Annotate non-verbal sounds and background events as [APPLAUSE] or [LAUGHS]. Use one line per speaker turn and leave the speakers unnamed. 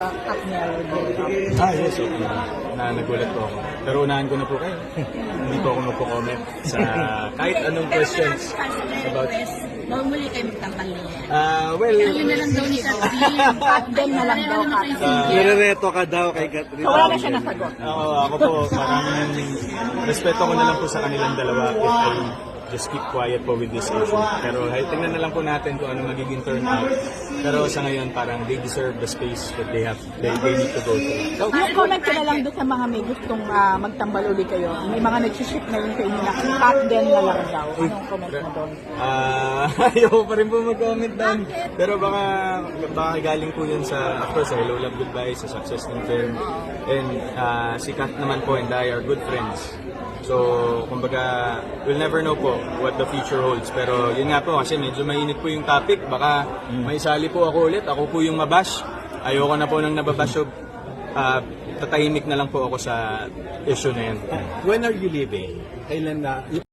Ah, yes, okay. Na nagulat po ako. Pero unahan ko na po kayo. Hindi po ako magpo-comment sa kahit anong questions about...
Normally kayo magtampal niya.
Ah, well,
Ayun na lang daw ni Catherine.
Cut them na lang daw,
Nirereto ka daw kay.
So wala na siya nasagot.
ako, ako po, parang respeto ko na lang po sa kanilang dalawa if just keep quiet po with this issue. Pero hey, tingnan na lang po natin kung ano magiging turnout. Pero sa ngayon, parang they deserve the space that they have, they, they need to go through. So,
Yung comment ko na lang doon sa mga may gustong ah, magtambal uli kayo. May mga nagsiship na yun sa inyo na cut them na lang daw. Anong comment mo doon?
Ah, [LAUGHS] ayoko pa rin po mag-comment doon. Pero baka, baka galing po yun sa, of course, sa Hello Love Goodbye, sa success ng film. And ah, si Kat naman po and I are good friends. So, kumbaga, we'll never know po what the future holds. Pero yun nga po, kasi medyo mainit po yung topic. Baka may sali po ako ulit. Ako po yung mabash. Ayoko na po nang nababash. So, ah, tatahimik na lang po ako sa issue na yan.
When are you leaving? Kailan na?